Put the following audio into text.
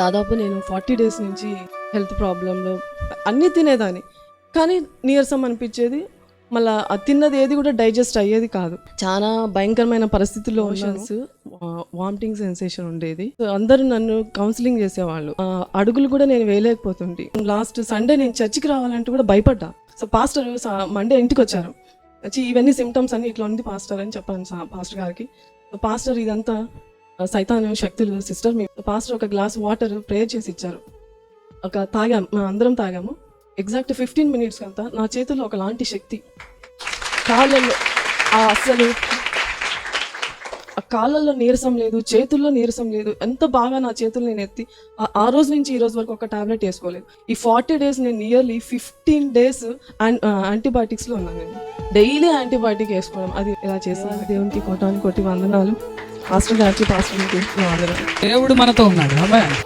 దాదాపు నేను forty days నుంచి హెల్త్ ప్రాబ్లంలో అన్నీ తినేదాన్ని. కానీ నీరసం అనిపించేది మళ్ళీ ఆ తిన్నది ఏది కూడా డైజెస్ట్ అయ్యేది కాదు. చాలా భయంకరమైన పరిస్థితుల్లో మోషన్స్ వామిటింగ్ సెన్సేషన్ ఉండేది. అందరూ నన్ను కౌన్సిలింగ్ చేసేవాళ్ళు. అడుగులు కూడా నేను వేయలేకపోతుంటే. లాస్ట్ సండే నేను చర్చికి రావాలంటే కూడా భయపడ్డా. సో పాస్టర్ మండే ఇంటికి వచ్చారు. వచ్చి ఇవన్నీ సిమ్టమ్స్ అన్ని ఇట్లా ఉంది పాస్టర్ అని చెప్పాను పాస్టర్ గారికి. పాస్టర్ ఇదంతా సైతాన్ శక్తులు సిస్టర్ మీ పాస్టర్ ఒక గ్లాస్ వాటర్ ప్రేయర్ చేసి ఇచ్చారు. ఒక తాగాం మేము అందరం తాగాము. ఎగ్జాక్ట్ ఫిఫ్టీన్ మినిట్స్ అంతా నా చేతుల్లో ఒకలాంటి శక్తి. కాళ్ళల్లో ఆ అసలు ఆ కాళ్ళల్లో నీరసం లేదు చేతుల్లో నీరసం లేదు ఎంత బాగా నా చేతులు నేను ఎత్తి ఆ- ఆ రోజు నుంచి ఈ రోజు వరకు ఒక టాబ్లెట్ వేసుకోలేదు. ఈ ఫార్టీ డేస్ నేను నియర్లీ ఫిఫ్టీన్ డేస్ యాంటీబయాటిక్స్లో ఉన్నాను. నేను డైలీ యాంటీబయాటిక్ వేసుకోవడం అది ఇలా చేస్తాను? దేవునికి కోటానికి కొట్టి వందనాలు. పాస్టర్ గారికి పాస్టర్ దేవుడు మనతో ఉన్నాడు. అమ్మాయి